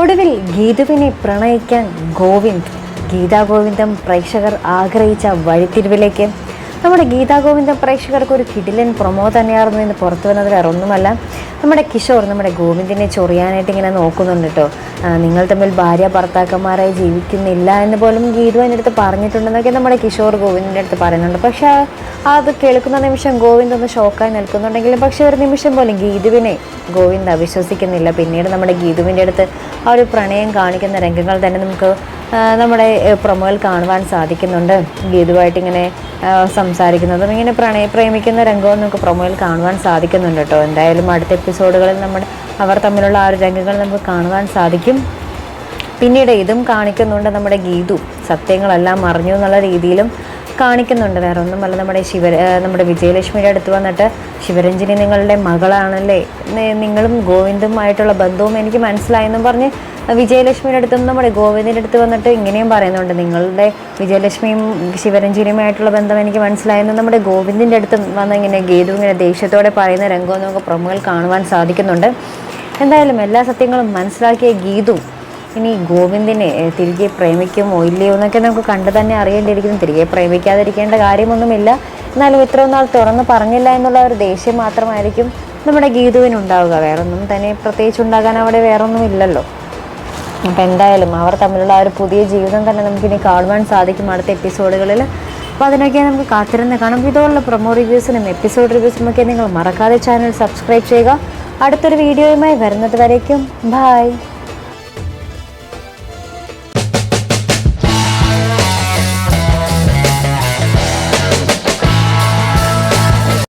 ഒടുവിൽ ഗീതുവിനെ പ്രണയിക്കാൻ ഗോവിന്ദ് ഗീതാഗോവിന്ദം പ്രേക്ഷകർ ആഗ്രഹിച്ച വഴിത്തിരിവിലേക്ക്. നമ്മുടെ ഗീതാ ഗോവിന്ദം പ്രേക്ഷകർക്ക് ഒരു കിടിലൻ പ്രൊമോ തന്നെയായിരുന്നു ഇന്ന് പുറത്തു വന്നത്. വേറെ ഒന്നുമല്ല നമ്മുടെ കിഷോർ നമ്മുടെ ഗോവിന്ദിനെ ചൊറിയാനായിട്ട് ഇങ്ങനെ നോക്കുന്നുണ്ട് കേട്ടോ നിങ്ങൾ തമ്മിൽ ഭാര്യ ഭർത്താക്കന്മാരായി ജീവിക്കുന്നില്ല എന്ന് പോലും ഗീതു എന്റെ അടുത്ത് പറഞ്ഞിട്ടുണ്ടെന്നൊക്കെ നമ്മുടെ കിഷോർ ഗോവിന്ദിന്റെ അടുത്ത് പറയുന്നുണ്ട്. പക്ഷേ അത് കേൾക്കുന്ന നിമിഷം ഗോവിന്ദ് ഒന്ന് ഷോക്കായി നിൽക്കുന്നുണ്ടെങ്കിലും പക്ഷെ ഒരു നിമിഷം പോലും ഗീതുവിനെ ഗോവിന്ദ് അവിശ്വസിക്കുന്നില്ല. പിന്നീട് നമ്മുടെ ഗീതുവിന്റെ അടുത്ത് ആ ഒരു പ്രണയം കാണിക്കുന്ന രംഗങ്ങൾ തന്നെ നമുക്ക് നമ്മുടെ പ്രൊമോയിൽ കാണുവാൻ സാധിക്കുന്നുണ്ട്. ഗീതുവായിട്ട് ഇങ്ങനെ സംസാരിക്കുന്നതും ഇങ്ങനെ പ്രണയ പ്രേമിക്കുന്ന രംഗവും നമുക്ക് പ്രൊമോയിൽ കാണുവാൻ സാധിക്കുന്നുണ്ട് കേട്ടോ. എന്തായാലും അടുത്ത എപ്പിസോഡുകളിൽ നമ്മൾ അവർ തമ്മിലുള്ള ആ ഒരു രംഗങ്ങൾ നമുക്ക് കാണുവാൻ സാധിക്കും. പിന്നീട് ഇതും കാണിക്കുന്നുണ്ട് നമ്മുടെ ഗീതു. സത്യങ്ങളെല്ലാം അറിഞ്ഞു എന്നുള്ള രീതിയിലും കാണിക്കുന്നുണ്ട്. വേറെ ഒന്നുമല്ല നമ്മുടെ ശിവ നമ്മുടെ വിജയലക്ഷ്മിയുടെ അടുത്ത് വന്നിട്ട് ശിവരഞ്ജിനി നിങ്ങളുടെ മകളാണല്ലേ? നിങ്ങളും ഗോവിന്ദുമായിട്ടുള്ള ബന്ധവും എനിക്ക് മനസ്സിലായെന്നും പറഞ്ഞ് വിജയലക്ഷ്മിയുടെ അടുത്തും നമ്മുടെ ഗോവിന്ദിന്റെ അടുത്ത് വന്നിട്ട് ഇങ്ങനെയും പറയുന്നുണ്ട്. നിങ്ങളുടെ വിജയലക്ഷ്മിയും ശിവരഞ്ജിനിയുമായിട്ടുള്ള ബന്ധം എനിക്ക് മനസ്സിലായെന്ന് നമ്മുടെ ഗോവിന്ദിന്റെ അടുത്ത് വന്ന് ഇങ്ങനെ ഗീതു ഇങ്ങനെ ദേഷ്യത്തോടെ പറയുന്ന രംഗമെന്നൊക്കെ നമുക്ക് കാണുവാൻ സാധിക്കുന്നുണ്ട്. എന്തായാലും എല്ലാ സത്യങ്ങളും മനസ്സിലാക്കിയ ഗീതു ഇനി ഗോവിന്ദിനെ തിരികെ പ്രേമിക്കുമോ ഇല്ലയോ എന്നൊക്കെ നമുക്ക് കണ്ടു തന്നെ അറിയേണ്ടിയിരിക്കുന്നു. തിരികെ പ്രേമിക്കാതിരിക്കേണ്ട കാര്യമൊന്നുമില്ല. എന്നാലും ഇത്രയും നാൾ തുറന്ന് പറഞ്ഞില്ല എന്നുള്ള ഒരു ദേഷ്യം മാത്രമായിരിക്കും നമ്മുടെ ഗീതുവിനുണ്ടാവുക. വേറൊന്നും തന്നെ പ്രത്യേകിച്ച് ഉണ്ടാകാൻ അവിടെ വേറൊന്നും ഇല്ലല്ലോ അപ്പം എന്തായാലും അവർ തമ്മിലുള്ള ആ ഒരു പുതിയ ജീവിതം തന്നെ നമുക്കിനി കാണുവാൻ സാധിക്കും അടുത്ത എപ്പിസോഡുകളിൽ. അപ്പോൾ അതിനൊക്കെ നമുക്ക് കാത്തിരുന്ന് കാണും. ഇതുപോലുള്ള പ്രൊമോ റിവ്യൂസിനും എപ്പിസോഡ് റിവ്യൂസിനും ഒക്കെ നിങ്ങൾ മറക്കാതെ ചാനൽ സബ്സ്ക്രൈബ് ചെയ്യുക. അടുത്തൊരു വീഡിയോയുമായി വരുന്നത് വരേക്കും. ബായ്